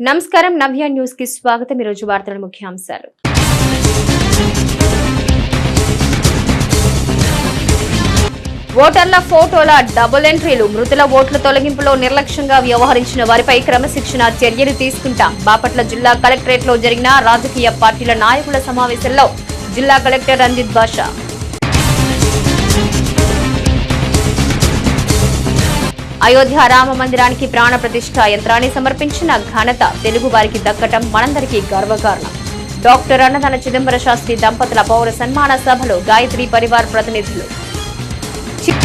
నమస్కారం. నవ్య న్యూస్కి స్వాగతం ఈరోజు వార్తల ముఖ్యాంశాలు. ఓటర్ల ఫోటోల డబుల్ ఎంట్రీలు. మృతుల ఓట్ల తొలగింపులో నిర్లక్ష్యంగా వ్యవహరించిన వారిపై క్రమశిక్షణ చర్యలు తీసుకుంటాం. బాపట్ల జిల్లా కలెక్టరేట్లో జరిగిన రాజకీయ పార్టీల నాయకుల సమావేశంలో జిల్లా కలెక్టర్ రంజిత్ బాషా అయోధ్య రామ మందిరానికి ప్రాణ ప్రతిష్ఠ యంత్రాన్ని సమర్పించిన ఘనత తెలుగు వారికి దక్కటం మనందరికీ గర్వకారణం. డాక్టర్ అన్నదాన చిదంబర శాస్త్రి దంపతుల పౌర సన్మాన సభలో గాయత్రి పరివార్ ప్రతినిధులు. చి-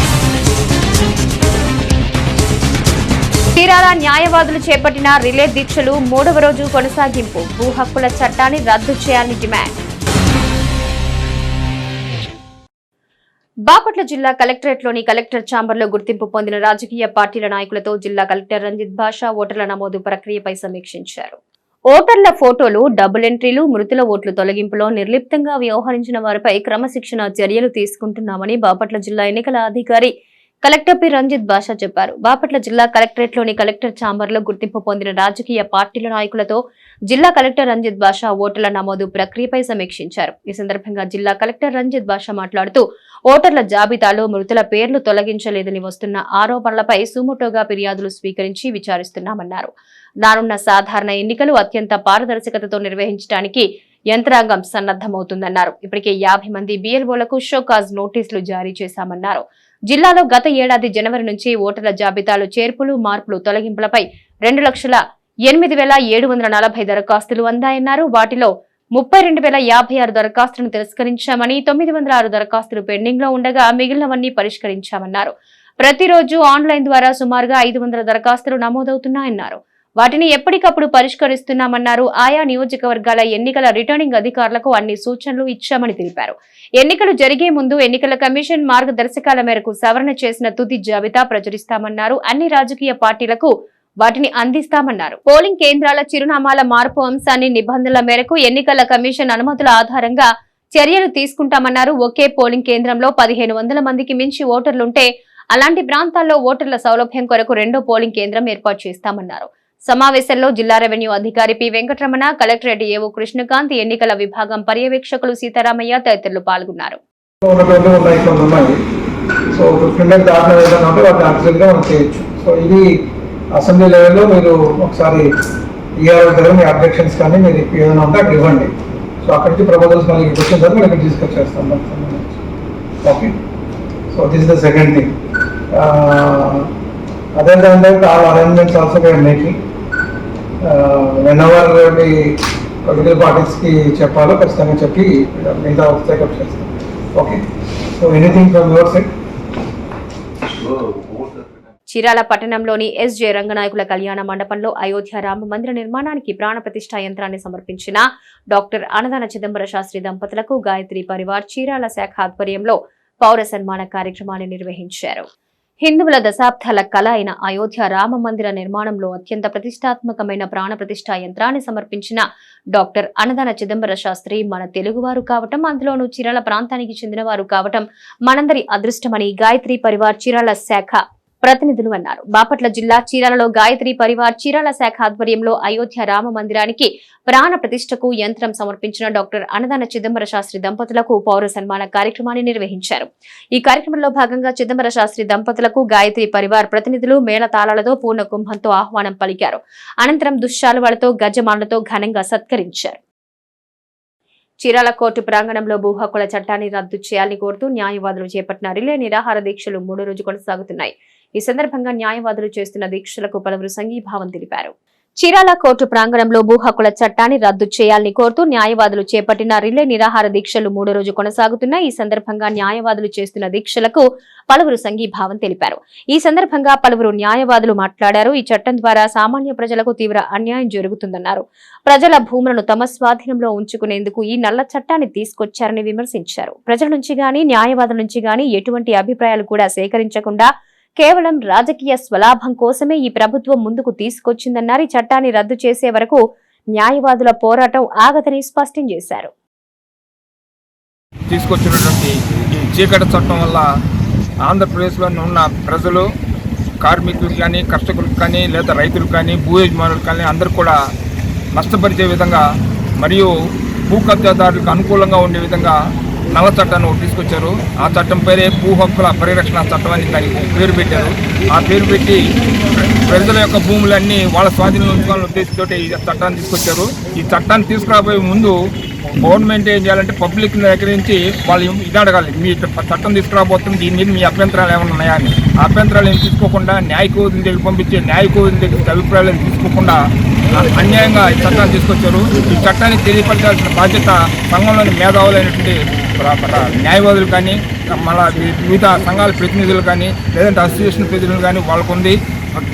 చీరాల న్యాయవాదులు చేపట్టిన రిలే దీక్షలు మూడవ రోజు కొనసాగింపు. భూ హక్కుల చట్టాన్ని రద్దు చేయాలని డిమాండ్. బాపట్ల జిల్లా కలెక్టరేట్లోని కలెక్టర్ ఛాంబర్లో గుర్తింపు పొందిన రాజకీయ పార్టీల నాయకులతో జిల్లా కలెక్టర్ రంజిత్ భాషా ఓటర్ల నమోదు ప్రక్రియపై సమీక్షించారు. ఓటర్ల ఫోటోలు డబుల్ ఎంట్రీలు మృతుల ఓట్లు తొలగింపులో నిర్లిప్తంగా వ్యవహరించిన వారిపై క్రమశిక్షణ చర్యలు తీసుకుంటున్నామని బాపట్ల జిల్లా ఎన్నికల అధికారి కలెక్టర్ పి. రంజిత్ బాషా చెప్పారు. బాపట్ల జిల్లా కలెక్టరేట్లోని కలెక్టర్ ఛాంబర్లో గుర్తింపు పొందిన రాజకీయ పార్టీల నాయకులతో జిల్లా కలెక్టర్ రంజిత్ బాషా ఓటర్ల నమోదు ప్రక్రియపై సమీక్షించారు. ఈ సందర్భంగా జిల్లా కలెక్టర్ రంజిత్ బాషా మాట్లాడుతూ ఓటర్ల జాబితాలో మృతుల పేర్లు తొలగించలేదని వస్తున్న ఆరోపణలపై సుమోటోగా ఫిర్యాదులు స్వీకరించి విచారిస్తున్నామన్నారు. రానున్న సాధారణ ఎన్నికలు అత్యంత పారదర్శకతతో నిర్వహించడానికి యంత్రాంగం సన్నద్దమవుతుందన్నారు ఇప్పటికే యాభై మంది బిఎల్ఓలకు షోకాజ్ నోటీసులు జారీ చేశామన్నారు. జిల్లాలో గత ఏడాది జనవరి నుంచి ఓటర్ల జాబితాలో చేర్పులు మార్పులు తొలగింపులపై రెండు లక్షల ఎనిమిది వేల ఏడు వందల నలభై దరఖాస్తులు అందాయన్నారు. వాటిలో ముప్పై రెండు వేల యాభై ఆరు దరఖాస్తులను తిరస్కరించామని తొమ్మిది వందల ఆరు దరఖాస్తులు పెండింగ్లో ఉండగా మిగిలినవన్నీ పరిష్కరించామన్నారు. ప్రతిరోజు ఆన్లైన్ ద్వారా సుమారుగా ఐదు వందల దరఖాస్తులు నమోదవుతున్నాయన్నారు. వాటిని ఎప్పటికప్పుడు పరిష్కరిస్తున్నామన్నారు ఆయా నియోజకవర్గాల ఎన్నికల రిటర్నింగ్ అధికారులకు అన్ని సూచనలు ఇచ్చామని తెలిపారు. ఎన్నికలు జరిగే ముందు ఎన్నికల కమిషన్ మార్గదర్శకాల మేరకు సవరణ చేసిన తుది జాబితా ప్రచురిస్తామన్నారు. అన్ని రాజకీయ పార్టీలకు వాటిని అందిస్తామన్నారు. పోలింగ్ కేంద్రాల చిరునామాల మార్పు అంశాన్ని నిబంధనల మేరకు ఎన్నికల కమిషన్ అనుమతుల ఆధారంగా చర్యలు తీసుకుంటామన్నారు. ఒకే పోలింగ్ కేంద్రంలో పదిహేను వందల మందికి మించి ఓటర్లుంటే అలాంటి ప్రాంతాల్లో ఓటర్ల సౌలభ్యం కొరకు రెండో పోలింగ్ కేంద్రం ఏర్పాటు చేస్తామన్నారు. సమావేశంలో జిల్లా రెవెన్యూ అధికారి పి వెంకటరమణ కలెక్టరేట్ ఏవో కృష్ణకాంత్ ఎన్నికల విభాగం పర్యవేక్షకులు సీతారామయ్య తదితరులు పాల్గొన్నారు. సో ఇది అసెంబ్లీ లెవెల్లో మీరు ఒకసారి ఈఆర్ఓ దగ్గర మీ అబ్జెక్షన్స్ కానీ మీరు ఏదైనా ఉంటే అక్కడ ఇవ్వండి. సో అక్కడి నుంచి ప్రపోజల్స్ మళ్ళీ ఇక్కడికి వచ్చిన తర్వాత మేము ఇక్కడ డిస్కస్ చేస్తాం. Okay. So this the second thing. అదే దాని తర్వాత all arrangements also we are making when our political పార్టీస్కి చెప్పాలో ఖచ్చితంగా చెప్పి మిగతా చెకప్ చేస్తాం. Okay so anything from your side Chirala పట్టణంలోని ఎస్జే రంగనాయకుల కళ్యాణ మండపంలో అయోధ్య రామ మందిర నిర్మాణానికి ప్రాణప్రతిష్ఠా యంత్రాన్ని సమర్పించిన డాక్టర్ అన్నదాన చిదంబర శాస్త్రి దంపతులకు గాయత్రి పరివార్ చీరాల శాఖ ఆధ్వర్యంలో పౌర సన్మాన కార్యక్రమాన్ని నిర్వహించారు. హిందువుల దశాబ్దాల కళ అయిన అయోధ్య రామ మందిర నిర్మాణంలో అత్యంత ప్రతిష్టాత్మకమైన ప్రాణ ప్రతిష్ఠా యంత్రాన్ని సమర్పించిన డాక్టర్ అన్నదాన చిదంబర శాస్త్రి మన తెలుగువారు కావటం అందులోనూ చిరాల ప్రాంతానికి చెందినవారు కావటం మనందరి అదృష్టమని గాయత్రి పరివార్ చిరాల శాఖ ప్రతినిధులు అన్నారు. బాపట్ల జిల్లా చీరాలలో గాయత్రి పరివార్ చీరాల శాఖ ఆధ్వర్యంలో అయోధ్య రామ మందిరానికి ప్రాణ ప్రతిష్టకు యంత్రం సమర్పించిన డాక్టర్ అన్నదాన చిదంబర శాస్త్రి దంపతులకు పౌర సన్మాన కార్యక్రమాన్ని నిర్వహించారు. ఈ కార్యక్రమంలో భాగంగా చిదంబర శాస్త్రి దంపతులకు గాయత్రి పరివార్ ప్రతినిధులు మేళతాళాలతో పూర్ణ కుంభంతో ఆహ్వానం పలికారు. అనంతరం దుశ్శాలువాలతో గజమానులతో ఘనంగా సత్కరించారు. చీరాల కోర్టు ప్రాంగణంలో భూ హక్కుల చట్టాన్ని రద్దు చేయాలని కోరుతూ న్యాయవాదులు చేపట్టిన రిలే నిరాహార దీక్షలు మూడో రోజు కొనసాగుతున్నాయి. ఈ సందర్భంగా న్యాయవాదులు చేస్తున్న దీక్షలకు పలువురు సంఘీభావం తెలిపారు. చీరాల కోర్టు ప్రాంగణంలో భూ హక్కుల చట్టాన్ని రద్దు చేయాలని కోరుతూ న్యాయవాదులు చేపట్టిన రిలే నిరాహార దీక్షలు మూడో రోజు కొనసాగుతున్నాయి. ఈ సందర్భంగా న్యాయవాదులు చేస్తున్న దీక్షలకు పలువురు సంఘీభావం తెలిపారు. ఈ సందర్భంగా పలువురు న్యాయవాదులు మాట్లాడారు. ఈ చట్టం ద్వారా సామాన్య ప్రజలకు తీవ్ర అన్యాయం జరుగుతుందన్నారు. ప్రజల భూములను తమ స్వాధీనంలో ఉంచుకునేందుకు ఈ నల్ల చట్టాన్ని తీసుకొచ్చారని విమర్శించారు. ప్రజల నుంచి గాని న్యాయవాదుల నుంచి గాని ఎటువంటి అభిప్రాయాలు కూడా సేకరించకుండా కేవలం రాజకీయ స్వలాభం కోసమే ఈ ప్రభుత్వం ముందుకు తీసుకొచ్చిందన్నారు. ఈ చట్టాన్ని రద్దు చేసే వరకు న్యాయవాదుల పోరాటం ఆగదని స్పష్టం చేశారు. తీసుకొచ్చినటువంటి చీకటి చట్టం వల్ల ఆంధ్రప్రదేశ్లో ఉన్న ప్రజలు కార్మికులకు కానీ కర్షకులకు కానీ లేదా రైతులకు కానీ భూ యజమానులకు కానీ అందరూ కూడా నష్టపరిచే విధంగా మరియు భూ కబ్జాదారులకు అనుకూలంగా ఉండే విధంగా నల్ల చట్టాన్ని ఒకటి తీసుకొచ్చారు. ఆ చట్టం పేరే భూ హక్కుల పరిరక్షణ చట్టం అని దానికి పేరు పెట్టారు. ఆ పేరు పెట్టి ప్రజల యొక్క భూములన్నీ వాళ్ళ స్వాధీనంలో ఉంచుకోవాలని ఉద్దేశంతో ఈ చట్టాన్ని తీసుకొచ్చారు. ఈ చట్టాన్ని తీసుకురాబోయే ముందు గవర్నమెంట్ ఏం చేయాలంటే పబ్లిక్ దగ్గర నుంచి వాళ్ళు ఇది అడగాలి. మీ చట్టం తీసుకురాబోతుంది దీని మీద మీ అభ్యంతరాలు ఏమైనా ఉన్నాయా అని. ఆ అభ్యంతరాలు ఏం తీసుకోకుండా న్యాయ కోవిధుల దగ్గర పంపించే న్యాయ కోవిధుల దగ్గర అభిప్రాయాలు తీసుకోకుండా అన్యాయంగా ఈ చట్టాన్ని తీసుకొచ్చారు. ఈ చట్టాన్ని తెలియపరచాల్సిన బాధ్యత సంఘంలోని మేధావులైనటువంటి న్యాయవాదులు కానీ మళ్ళా వివిధ సంఘాల ప్రతినిధులు కానీ లేదంటే అసోసియేషన్ ప్రతినిధులు కానీ వాళ్ళకు ఉంది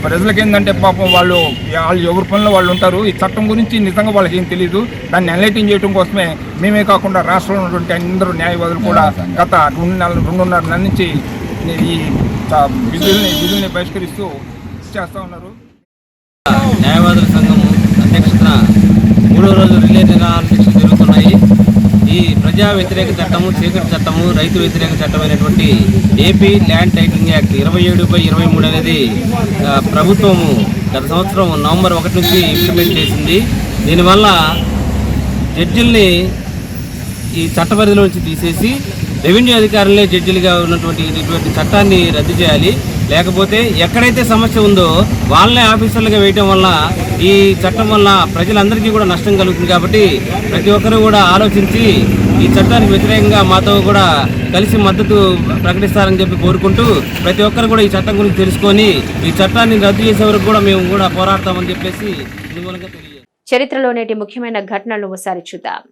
ప్రజలకు ఏంటంటే పాపం వాళ్ళు వాళ్ళు ఎవరి పనిలో వాళ్ళు ఉంటారు. ఈ చట్టం గురించి నిజంగా వాళ్ళకి ఏం తెలియదు దాన్ని ఎన్లైటింగ్ చేయడం కోసమే మేమే కాకుండా రాష్ట్రంలో ఉన్నటువంటి అందరూ న్యాయవాదులు కూడా గత రెండు నెలల రెండున్నర నెలల నుంచి ఈ విధుల్ని విధుల్ని బహిష్కరిస్తూ చేస్తూ ఉన్నారు. న్యాయవాదుల సంఘం అధ్యక్షతన మూడో రోజు రిలే నిరాహార ప్రజా వ్యతిరేక చట్టము చీకటి చట్టము రైతు వ్యతిరేక చట్టమైనటువంటి ఏపీ ల్యాండ్ టైటిలింగ్ యాక్ట్ ఇరవై ఏడు బై ఇరవై మూడు అనేది ప్రభుత్వము గత సంవత్సరం నవంబర్ ఒకటి నుంచి ఇంప్లిమెంట్ చేసింది. దీనివల్ల జడ్జిల్ని ఈ చట్ట పరిధిలో నుంచి తీసేసి రెవెన్యూ అధికారులే జడ్జిలుగా ఉన్నటువంటి ఇటువంటి చట్టాన్ని రద్దు చేయాలి. లేకపోతే ఎక్కడైతే సమస్య ఉందో వాళ్ళనే ఆఫీసర్లుగా వేయటం వల్ల ఈ చట్టం వల్ల ప్రజలందరికీ కూడా నష్టం కలుగుతుంది కాబట్టి ప్రతి ఒక్కరూ కూడా ఆలోచించి ఈ చట్టానికి వ్యతిరేకంగా మాతో కూడా కలిసి మద్దతు ప్రకటిస్తారని చెప్పి కోరుకుంటూ ప్రతి ఒక్కరు కూడా ఈ చట్టం గురించి తెలుసుకొని ఈ చట్టాన్ని రద్దు చేసే వరకు కూడా మేము కూడా పోరాడతామని చెప్పేసి చరిత్రలో నేటి ముఖ్యమైన ఘటనలు ఒకసారి చూద్దాం.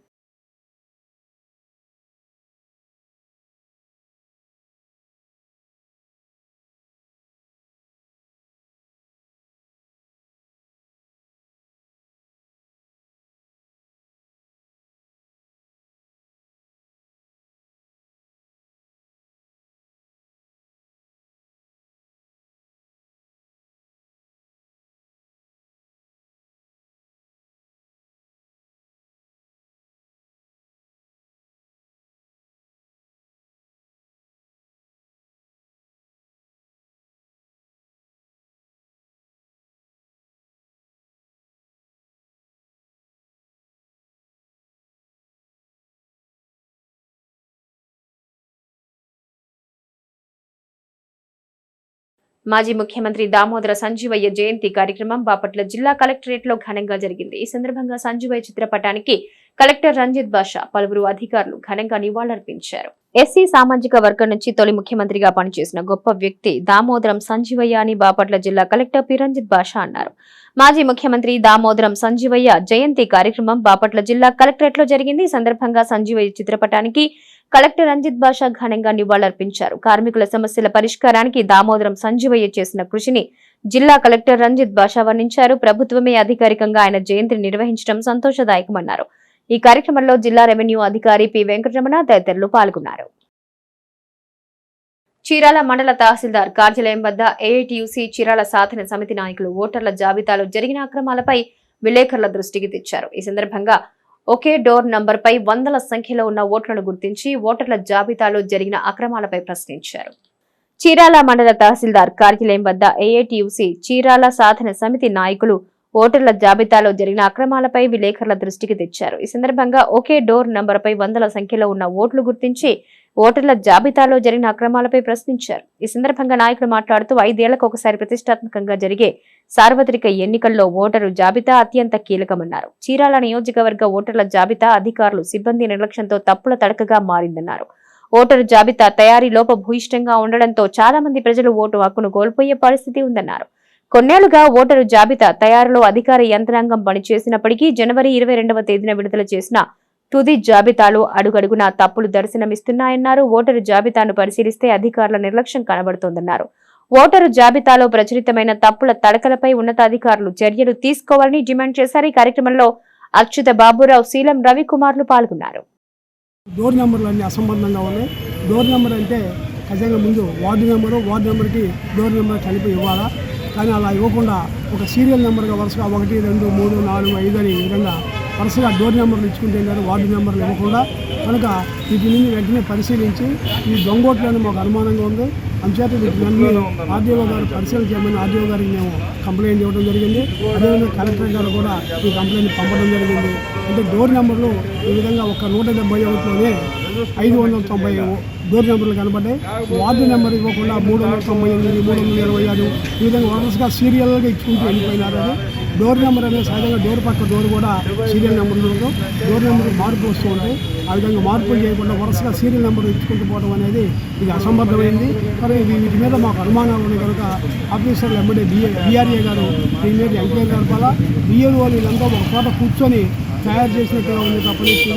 మాజీ ముఖ్యమంత్రి దామోదర సంజీవయ్య జయంతి కార్యక్రమం బాపట్ల జిల్లా కలెక్టరేట్లో ఘనంగా జరిగింది. ఈ సందర్భంగా సంజీవయ్య చిత్రపటానికి కలెక్టర్ రంజిత్ బాషా పలువురు అధికారులు ఘనంగా నివాళులర్పించారు. ఎస్సీ సామాజిక వర్గం నుంచి తొలి ముఖ్యమంత్రిగా పనిచేసిన గొప్ప వ్యక్తి దామోదరం సంజీవయ్య అని బాపట్ల జిల్లా కలెక్టర్ పి. రంజిత్ బాషా అన్నారు. మాజీ ముఖ్యమంత్రి దామోదరం సంజీవయ్య జయంతి కార్యక్రమం బాపట్ల జిల్లా కలెక్టరేట్లో జరిగింది. ఈ సందర్భంగా సంజీవయ్య చిత్రపటానికి కలెక్టర్ రంజిత్ బాషా ఘనంగా నివాళులర్పించారు. కార్మికుల సమస్యల పరిష్కారానికి దామోదరం సంజీవయ్య చేసిన కృషిని జిల్లా కలెక్టర్ రంజిత్ బాషా వర్ణించారు. ప్రభుత్వమే అధికారికంగా ఆయన జయంతిని నిర్వహించడం సంతోషదాయకమన్నారు. ఈ కార్యక్రమంలో జిల్లా రెవెన్యూ అధికారి పి వెంకటరమణ తదితరులు పాల్గొన్నారు. చీరాల మండల తహసీల్దార్ కార్యాలయం వద్ద ఏఐటియుసి చీరాల సాధన సమితి నాయకులు ఓటర్ల జాబితాలో జరిగిన అక్రమాలపై విలేకరుల దృష్టికి తెచ్చారు. ఈ సందర్భంగా ఒకే డోర్ నంబర్పై వందల సంఖ్యలో ఉన్న ఓట్లను గుర్తించి ఓటర్ల జాబితాలో జరిగిన అక్రమాలపై ప్రశ్నించారు. చీరాల మండల తహసీల్దార్ కార్యాలయం వద్ద ఏఐటియుసి చీరాల సాధన సమితి నాయకులు ఓటర్ల జాబితాలో జరిగిన అక్రమాలపై విలేకరుల దృష్టికి తెచ్చారు. ఈ సందర్భంగా ఒకే డోర్ నంబర్పై వందల సంఖ్యలో ఉన్న ఓట్లు గుర్తించి ఓటర్ల జాబితాలో జరిగిన అక్రమాలపై ప్రశ్నించారు. ఈ సందర్భంగా నాయకులు మాట్లాడుతూ ఐదేళ్ళకు ఒకసారి ప్రతిష్టాత్మకంగా జరిగే సార్వత్రిక ఎన్నికల్లో ఓటరు జాబితా అత్యంత కీలకమన్నారు. చీరాల నియోజకవర్గ ఓటర్ల జాబితా అధికారులు సిబ్బంది నిర్లక్ష్యంతో తప్పుల తడకగా మారిందన్నారు. ఓటరు జాబితా తయారీ లోపభూయిష్టంగా ఉండడంతో చాలా మంది ప్రజలు ఓటు హక్కును కోల్పోయే పరిస్థితి ఉందన్నారు. కొన్నేళ్ళుగా ఓటరు జాబితా తయారులో అధికార యంత్రాంగం పనిచేసినప్పటికీ జనవరి ఇరవై రెండవ తేదీన విడుదల చేసిన తుది జాబితాలో అడుగడుగునా తప్పులు దర్శనమిస్తున్నాయన్నారు. ఓటరు జాబితాను పరిశీలిస్తే అధికారుల నిర్లక్ష్యం కనబడుతోందన్నారు. ఓటరు జాబితాలో ప్రచురితమైన తప్పుల తడకలపై ఉన్నతాధికారులు చర్యలు తీసుకోవాలని డిమాండ్ చేశారు. ఈ కార్యక్రమంలో అచ్యుత బాబురావు శీలం రవికుమార్లు పాల్గొన్నారు. డోర్ నెంబర్లు అన్నీ అసంబద్ధంగా ఉన్నాయి. డోర్ నెంబర్ అంటే ఖచ్చితంగా ముందు వార్డు నెంబరు వార్డు నెంబర్కి డోర్ నెంబర్ కలిపి ఇవ్వాలా? కానీ అలా ఇవ్వకుండా ఒక సీరియల్ నెంబర్గా వరుసగా ఒకటి రెండు మూడు నాలుగు ఐదు అని ఈ విధంగా వరుసగా డోర్ నెంబర్లు ఇచ్చుకుంటే ఏంటంటే వార్డు నెంబర్లు ఇవ్వకుండా కనుక వీటి వెంటనే పరిశీలించి ఈ దొంగోట్లని మాకు అనుమానంగా ఉంది. అంచేత వీటిని ఆర్డీఓ గారు పరిశీలన చేయమని ఆర్డీఓ గారికి మేము కంప్లైంట్ ఇవ్వడం జరిగింది. అదేవిధంగా కలెక్టర్ గారు కూడా ఈ కంప్లైంట్ పంపడం జరిగింది. అంటే డోర్ నెంబర్లు ఈ విధంగా ఒక నూట డెబ్బై ఒకటిలోనే ఐదు వందల తొంభై డోర్ నెంబర్లు కనబడ్డాయి. వార్డు నెంబర్ ఇవ్వకుండా మూడు వందల తొంభై ఎనిమిది మూడు వందల ఇరవై ఆరు ఈ విధంగా వరుసగా సీరియల్గా ఇచ్చుకుంటూ వెళ్ళిపోయినారు. డోర్ నెంబర్ అనేది సహజంగా డోర్ పక్క డోర్ కూడా సీరియల్ నెంబర్లు ఉండడం డోర్ నెంబర్ మార్పు వస్తూ ఉంటాయి ఆ విధంగా మార్పులు చేయకుండా వరుసగా సీరియల్ నెంబర్ ఇచ్చుకుంటూ పోవడం అనేది ఇది అసంబద్ధమైంది. మరి వీటి మీద మాకు అనుమానాలు ఉన్నాయి కనుక ఆఫీసర్లు ఎమ్మడే బిఏ బీఆర్ఏ గారు దీని మీద ఎంక్వైరీ జరపాలా? బిఏఓ వీళ్ళంతా ఒక చోట కూర్చొని తయారు చేసినట్టుగా ఉంది తప్పనిసి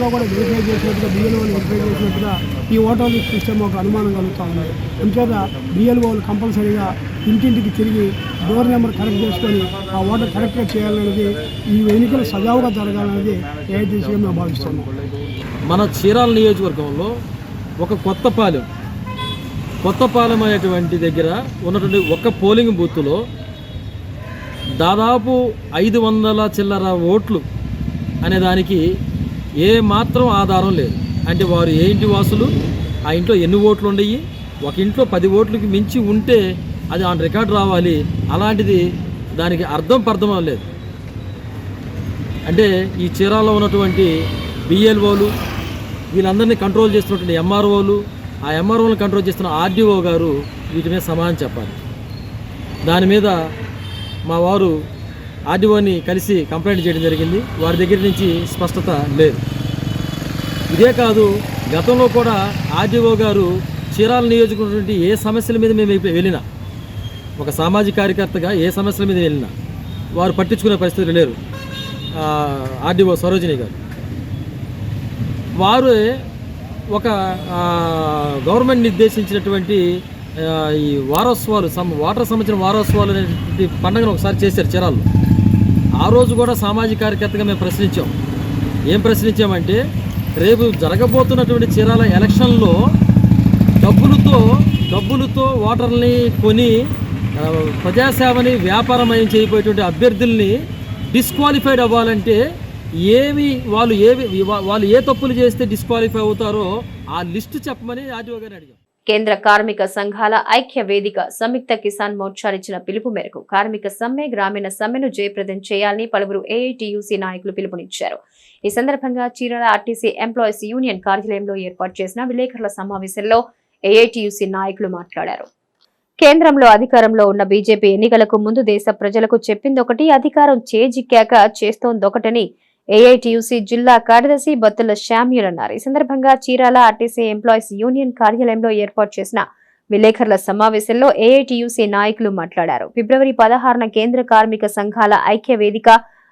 ఎక్కడో కూడా వెరిఫై చేసినట్టుగా బిఎల్ఓలు వెరిఫై చేసినట్టుగా ఈ ఓటర్ లిస్ట్ ఒక అనుమానం కలుగుతూ ఉంది. అంచేత బిఎల్ఓలు కంపల్సరీగా ఇంటింటికి తిరిగి డోర్ నెంబర్ కరెక్ట్ చేసుకొని ఆ ఓటర్ కరెక్ట్గా చేయాలనేది ఈ ఎన్నికలు సజావుగా జరగాలనేది ఏఐటీసీగా మేము భావిస్తున్నాం. మన చీరాల నియోజకవర్గంలో ఒక కొత్తపాలెం కొత్తపాలెం అనేటువంటి దగ్గర ఉన్నటువంటి ఒక పోలింగ్ బూత్లో దాదాపు ఐదు వందల చిల్లర ఓట్లు అనే దానికి ఏ మాత్రం ఆధారం లేదు. అంటే వారు ఏ ఇంటి వాసులు? ఆ ఇంట్లో ఎన్ని ఓట్లు ఉండయి? ఒక ఇంట్లో పది ఓట్లకి మించి ఉంటే అది ఆన్ రికార్డు రావాలి. అలాంటిది దానికి అర్థం పర్థం లేదు అంటే ఈ చీరాల్లో ఉన్నటువంటి బిఎల్ఓలు వీళ్ళందరినీ కంట్రోల్ చేస్తున్నటువంటి ఎంఆర్ఓలు ఆ ఎంఆర్ఓలను కంట్రోల్ చేస్తున్న ఆర్డీఓ గారు వీటి మీద సమాధానం చెప్పాలి. దాని మీద మా వారు ఆర్డీఓని కలిసి కంప్లైంట్ చేయడం జరిగింది. వారి దగ్గర నుంచి స్పష్టత లేదు. ఇదే కాదు గతంలో కూడా ఆర్డీఓ గారు చీరాల నియోజకవర్గం ఏ సమస్యల మీద మేము వెళ్ళినా ఒక సామాజిక కార్యకర్తగా ఏ సమస్యల మీద వెళ్ళినా వారు పట్టించుకునే పరిస్థితులు లేరు. ఆర్డీఓ సరోజిని గారు. వారు ఒక గవర్నమెంట్ నిర్దేశించినటువంటి ఈ వారోత్సవాలు సమ వాటర్ సంబంధించిన వారోత్సవాలు అనేటువంటి పండుగను ఒకసారి చేశారు చీరాల్లో. ఆ రోజు కూడా సామాజిక కార్యకర్తగా మేము ప్రశ్నించాం. ఏం ప్రశ్నించామంటే రేపు జరగబోతున్నటువంటి చీరాల ఎలక్షన్లో డబ్బులతో డబ్బులతో ఓటర్ని కొని ప్రజాసేవని వ్యాపారమయం చేయబోయేటువంటి అభ్యర్థుల్ని డిస్క్వాలిఫైడ్ అవ్వాలంటే ఏమి వాళ్ళు ఏవి వాళ్ళు ఏ తప్పులు చేస్తే డిస్క్వాలిఫై అవుతారో ఆ లిస్టు చెప్పమని ఆర్టీఓ గారిని అడిగాం. కేంద్ర కార్మిక సంఘాల ఐక్య వేదిక సంయుక్త కిసాన్ మోర్చా ఇచ్చిన పిలుపు మేరకు కార్మిక సమ్మె గ్రామీణ సమ్మెను జయప్రదం చేయాలని పలువురు ఏఐటియుసి నాయకులు పిలుపునిచ్చారు. ఈ సందర్భంగా చీరాల ఆర్టీసీ ఎంప్లాయీస్ యూనియన్ కార్యాలయంలో ఏర్పాటు చేసిన విలేకరుల సమావేశంలో ఏఐటియుసి నాయకులు మాట్లాడారు. కేంద్రంలో అధికారంలో ఉన్న బీజేపీ ఎన్నికలకు ముందు దేశ ప్రజలకు చెప్పిందొకటి అధికారం చేజిక్కాక చేస్తోందొకటని ఏఐటియుసి జిల్లా కార్యదర్శి బత్తుల శామ్యుల్ అన్నారు. ఈ సందర్భంగా చీరాల ఆర్టీసీ ఎంప్లాయీస్ యూనియన్ కార్యాలయంలో ఏర్పాటు చేసిన విలేకరుల సమావేశంలో ఏఐటియుసి నాయకులు మాట్లాడారు. ఫిబ్రవరి పదహారున కేంద్ర కార్మిక సంఘాల ఐక్య వేదిక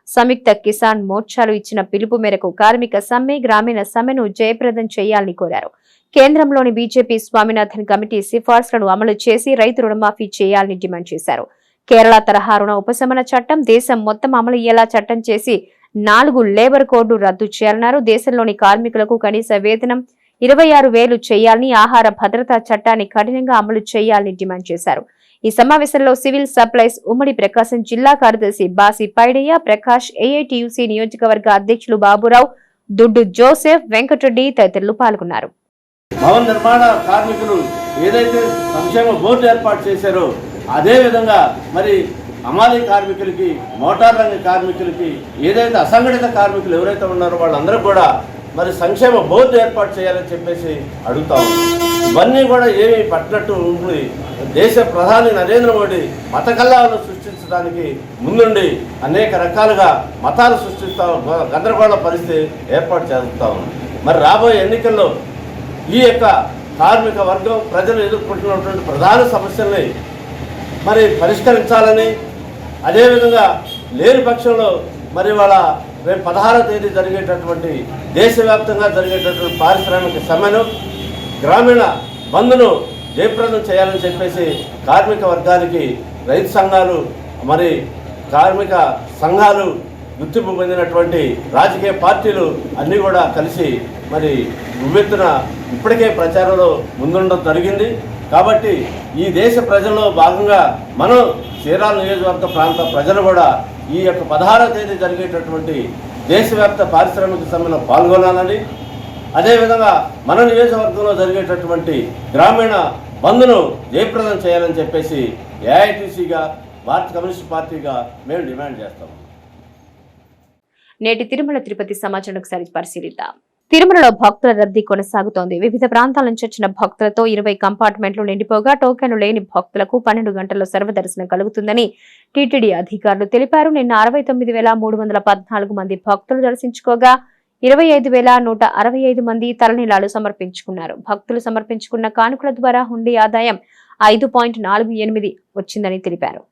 సంయుక్త కిసాన్ మోర్చాలు ఇచ్చిన పిలుపు మేరకు కార్మిక సమ్మె గ్రామీణ సమ్మెను జయప్రదం చేయాలని కోరారు. కేంద్రంలోని బీజేపీ స్వామినాథన్ కమిటీ సిఫార్సులను అమలు చేసి రైతు రుణమాఫీ చేయాలని డిమాండ్ చేశారు. కేరళ తరహా రుణ ఉపశమన చట్టం దేశం మొత్తం అమలు అయ్యేలా చట్టం చేసి నాలుగు లేబర్ కోడ్లు రద్దు చేయాలన్నారు. దేశంలోని కార్మికులకు కనీస వేతనం ఇరవై ఆరు వేలు చేయాలని ఆహార భద్రతా చట్టాన్ని కఠినంగా అమలు చేయాలని డిమాండ్ చేశారు. ఈ సమావేశంలో సివిల్ సప్లైస్ ఉమ్మడి ప్రకాశం జిల్లా కార్యదర్శి బాసి పైడయ్య ప్రకాష్ ఏఐటియుసి నియోజకవర్గ అధ్యక్షులు బాబురావు దుడ్డు జోసెఫ్ వెంకటరెడ్డి తదితరులు పాల్గొన్నారు. భవన నిర్మాణ కార్మికులు ఏదైతే సంక్షేమ బోర్డు ఏర్పాటు చేశారో అదే విధంగా మరి అమాలి కార్మికులకి మోటార్ రంగ కార్మికులకి ఏదైతే అసంఘటిత కార్మికులు ఎవరైతే ఉన్నారో వాళ్ళందరూ కూడా మరి సంక్షేమ బోర్డు ఏర్పాటు చేయాలని చెప్పేసి అడుగుతాం ఇవన్నీ కూడా ఏమీ పట్టినట్టు ఉంటుంది దేశ ప్రధాని నరేంద్ర మోడీ మత కల్లాలను సృష్టించడానికి ముందుండి అనేక రకాలుగా మతాలు సృష్టిస్తా గందరగోళ పరిస్థితి ఏర్పాటు చేస్తా మరి రాబోయే ఎన్నికల్లో ఈ యొక్క కార్మిక వర్గం ప్రజలు ఎదుర్కొంటున్నటువంటి ప్రధాన సమస్యల్ని మరి పరిష్కరించాలని అదేవిధంగా లేని పక్షంలో మరి వాళ్ళ రేపు పదహారవ తేదీ జరిగేటటువంటి దేశవ్యాప్తంగా జరిగేటటువంటి పారిశ్రామిక సమ్మెను గ్రామీణ బంద్ను జయప్రదం చేయాలని చెప్పేసి కార్మిక వర్గానికి రైతు సంఘాలు మరి కార్మిక సంఘాలు గుర్తింపు పొందినటువంటి రాజకీయ పార్టీలు అన్నీ కూడా కలిసి మరి ఉవ్వెత్తున ఇప్పటికే ప్రచారంలో ముందుండడం జరిగింది. కాబట్టి ఈ దేశ ప్రజల్లో భాగంగా మనం చీరాల నియోజకవర్గ ప్రాంత ప్రజలు కూడా ఈ యొక్క పదహారవ తేదీ జరిగేటటువంటి దేశవ్యాప్త పారిశ్రామిక సమ్మెలో పాల్గొనాలని అదేవిధంగా మన నియోజకవర్గంలో జరిగేటటువంటి గ్రామీణ బంద్ను జయప్రదం చేయాలని చెప్పేసి ఏఐటీసీగా భారత కమ్యూనిస్ట్ పార్టీగా మేము డిమాండ్ చేస్తాం. నేటి తిరుమల తిరుపతి సమాచారం ఒకసారి పరిశీలిద్దాం తిరుమలలో భక్తుల రద్దీ కొనసాగుతోంది. వివిధ ప్రాంతాల నుంచి వచ్చిన భక్తులతో ఇరవై కంపార్ట్మెంట్లు నిండిపోగా టోకెన్లు లేని భక్తులకు పన్నెండు గంటల్లో సర్వదర్శనం కలుగుతుందని టీటీడీ అధికారులు తెలిపారు. నిన్న అరవై తొమ్మిది వేల మూడు వందల పద్నాలుగు మంది భక్తులు దర్శించుకోగా ఇరవై ఐదు వేల నూట అరవై ఐదు మంది తలనీలాలు సమర్పించుకున్నారు. భక్తులు సమర్పించుకున్న కానుకల ద్వారా హుండీ ఆదాయం ఐదు పాయింట్ నాలుగు ఎనిమిది వచ్చిందని తెలిపారు.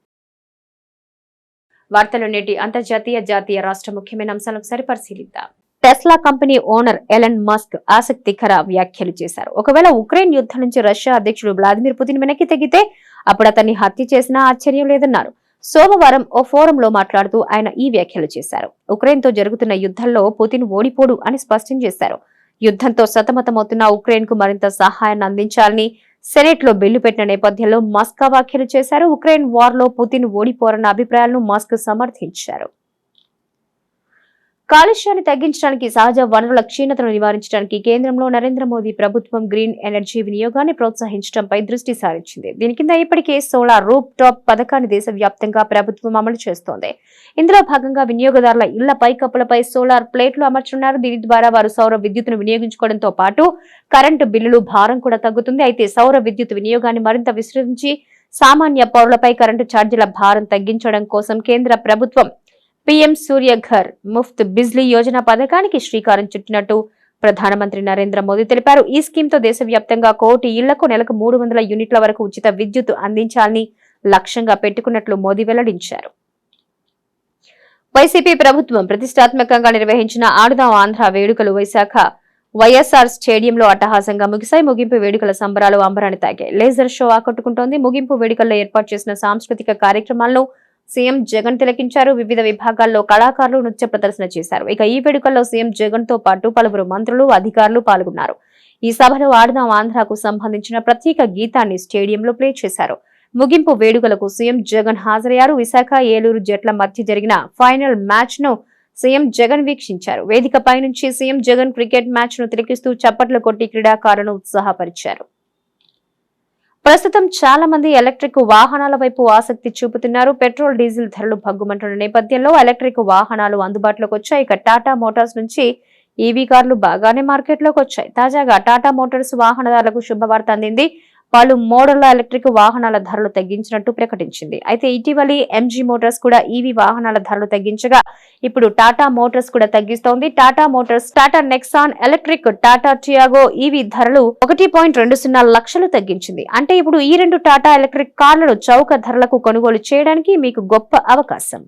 వార్తలు నేటి అంతర్జాతీయ జాతీయ రాష్ట్ర ముఖ్యమైన అంశాలను ఒకసారి పరిశీలిద్దాం. Tesla company owner Elon Musk ఆసక్తికర వ్యాఖ్యలు చేశారు. ఒకవేళ ఉక్రెయిన్ యుద్ధం నుంచి రష్యా అధ్యక్షుడు వ్లాదిమిర్ పుతిన్ వెనక్కి తెగితే అప్పుడు అతన్ని హత్య చేసినా ఆశ్చర్యం లేదన్నారు. సోమవారం ఓ ఫోరంలో మాట్లాడుతూ ఆయన ఈ వ్యాఖ్యలు చేశారు. ఉక్రెయిన్తో జరుగుతున్న యుద్ధంలో పుతిన్ ఓడిపోడు అని స్పష్టం చేశారు. యుద్ధంతో సతమతమవుతున్న ఉక్రెయిన్కు మరింత సహాయాన్ని అందించాలని సెనెట్లో బిల్లు పెట్టిన నేపథ్యంలో మస్క్ వ్యాఖ్యలు చేశారు. ఉక్రెయిన్ వార్లో పుతిన్ ఓడిపోరన్న అభిప్రాయాలను మస్క్ సమర్థించారు. కాలుష్యాన్ని తగ్గించడానికి సహజ వనరుల క్షీణతను నివారించడానికి కేంద్రంలో నరేంద్ర మోదీ ప్రభుత్వం గ్రీన్ ఎనర్జీ వినియోగాన్ని ప్రోత్సహించడంపై దృష్టి సారించింది. దీని కింద ఇప్పటికే సోలార్ రూప్ టాప్ పథకాన్ని దేశవ్యాప్తంగా ప్రభుత్వం అమలు చేస్తోంది. ఇందులో భాగంగా వినియోగదారుల ఇళ్ళ పైకప్పులపై సోలార్ ప్లేట్లు అమర్చున్నారు. దీని ద్వారా వారు సౌర విద్యుత్తును వినియోగించుకోవడంతో పాటు కరెంటు బిల్లులు భారం కూడా తగ్గుతుంది. అయితే సౌర విద్యుత్ వినియోగాన్ని మరింత విస్తరించి సామాన్య పౌరులపై కరెంటు ఛార్జీల భారం తగ్గించడం కోసం కేంద్ర ప్రభుత్వం పీఎం సూర్యఘర్ ముఫ్త్ బిజ్లీ యోజన పథకానికి శ్రీకారం చుట్టినట్టు ప్రధానమంత్రి నరేంద్ర మోదీ తెలిపారు. ఈ స్కీమ్తో దేశవ్యాప్తంగా కోటి ఇళ్ళకు నెలకు మూడు వందల యూనిట్ల వరకు ఉచిత విద్యుత్ అందించాలని లక్ష్యంగా పెట్టుకున్నట్లు మోదీ వెల్లడించారు. వైసీపీ ప్రభుత్వం ప్రతిష్టాత్మకంగా నిర్వహించిన ఆడుదాం ఆంధ్ర వేడుకలు వైశాఖ వైఎస్ఆర్ స్టేడియంలో అట్టహాసంగా ముగిశాయి. ముగింపు వేడుకల సంబరాలు అంబరాన్ని తాగాయి లేజర్ షో ఆకట్టుకుంటోంది. ముగింపు వేడుకల్లో ఏర్పాటు చేసిన సాంస్కృతిక కార్యక్రమాలను సీఎం జగన్ తిలకించారు. వివిధ విభాగాల్లో కళాకారులు నృత్య ప్రదర్శన చేశారు. ఇక ఈ వేడుకల్లో సీఎం జగన్తో పాటు పలువురు మంత్రులు అధికారులు పాల్గొన్నారు. ఈ సభలో ఆడదాం ఆంధ్రాకు సంబంధించిన ప్రత్యేక గీతాన్ని స్టేడియంలో ప్లే చేశారు. ముగింపు వేడుకలకు సీఎం జగన్ హాజరయ్యారు. విశాఖ ఏలూరు జట్ల మధ్య జరిగిన ఫైనల్ మ్యాచ్ను సీఎం జగన్ వీక్షించారు. వేదికపై నుంచి సీఎం జగన్ క్రికెట్ మ్యాచ్ను తిలకిస్తూ చప్పట్లు కొట్టి క్రీడాకారులను ఉత్సాహపరిచారు. ప్రస్తుతం చాలా మంది ఎలక్ట్రిక్ వాహనాల వైపు ఆసక్తి చూపుతున్నారు. పెట్రోల్ డీజిల్ ధరలు భగ్గుమంటున్న నేపథ్యంలో ఎలక్ట్రిక్ వాహనాలు అందుబాటులోకి వచ్చాయి. ఇక టాటా మోటార్స్ నుంచి ఈవీ కార్లు బాగానే మార్కెట్లోకి వచ్చాయి. తాజాగా టాటా మోటార్స్ వాహనదారులకు శుభవార్త అందింది. పలు మోడళ్ళ ఎలక్ట్రిక్ వాహనాల ధరలు తగ్గించినట్టు ప్రకటించింది. అయితే ఇటీవలి ఎంజీ మోటార్స్ కూడా ఈవీ వాహనాల ధరలు తగ్గించగా ఇప్పుడు టాటా మోటార్స్ కూడా తగ్గిస్తోంది. Tata Motors Tata Nexon electric Tata Tiago EV ధరలు ఒకటి పాయింట్ రెండు సున్నా లక్షలు తగ్గించింది. అంటే ఇప్పుడు ఈ రెండు టాటా ఎలక్ట్రిక్ కార్లను చౌక ధరలకు కొనుగోలు చేయడానికి మీకు గొప్ప అవకాశం.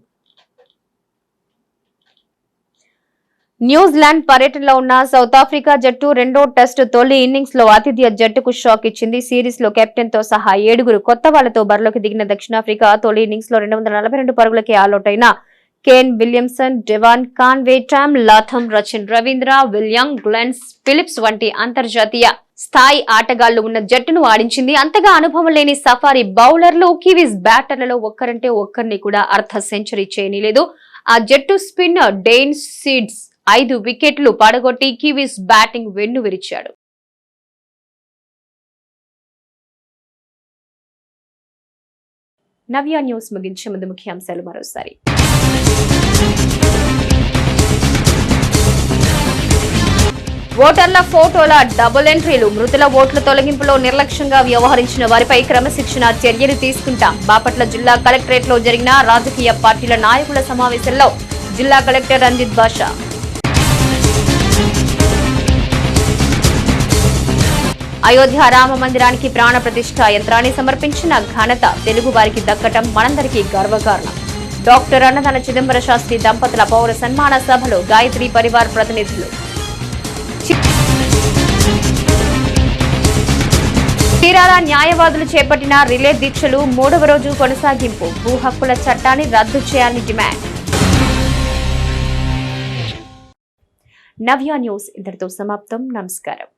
న్యూజిలాండ్ పర్యటనలో ఉన్న సౌత్ ఆఫ్రికా జట్టు రెండో టెస్ట్ తొలి ఇన్నింగ్స్లో ఆతిథ్య జట్టుకు షాక్ ఇచ్చింది. సిరీస్లో కెప్టెన్తో సహా ఏడుగురు కొత్త వాళ్ళతో బరిలోకి దిగిన దక్షిణాఫ్రికా తొలి ఇన్నింగ్స్లో రెండు వందల నలభై రెండు పరుగులకే ఆల్అౌట్ అయిన Kane Williamson Devon Conway Tom Latham Rachin Ravindra William Glenns Phillips వంటి అంతర్జాతీయ స్థాయి ఆటగాళ్ళు ఉన్న జట్టును ఆడించింది. అంతగా అనుభవం లేని సఫారీ బౌలర్లు కివీస్ బ్యాటర్లలో ఒక్కరంటే ఒక్కరిని కూడా అర్ధ సెంచరీ చేయనీలేదు. ఆ జట్టు స్పిన్నర్ డెయిన్ సీడ్స్ ఐదు వికెట్లు పడగొట్టి కివీస్ బ్యాటింగ్ వెన్ను విరిచాడు. నవ్య న్యూస్ ముగించే ముందు ముఖ్యాంశాలు మరోసారి. ఓటర్ల ఫోటోల డబుల్ ఎంట్రీలు మృతుల ఓట్ల తొలగింపులో నిర్లక్ష్యంగా వ్యవహరించిన వారిపై క్రమశిక్షణ చర్యలు తీసుకుంటాం. బాపట్ల జిల్లా కలెక్టరేట్లో జరిగిన రాజకీయ పార్టీల నాయకుల సమావేశంలో జిల్లా కలెక్టర్ రంజిత్ బాషా అయోధ్య రామ మందిరానికి ప్రాణ ప్రతిష్ఠ యంత్రాన్ని సమర్పించిన ఘనత తెలుగు వారికి దక్కటం మనందరికీ గర్వకారణం. డాక్టర్ అన్నదాన చిదంబర శాస్త్రి దంపతుల పౌర సన్మాన సభలో గాయత్రి పరివార్ ప్రతినిధులు. చీరాల న్యాయవాదులు చేపట్టిన రిలే దీక్షలు మూడవ రోజు కొనసాగింపు. భూ హక్కుల చట్టాన్ని రద్దు చేయాలని డిమాండ్. నవ్య న్యూస్ ఇంతటితో సమాప్తం. నమస్కారం.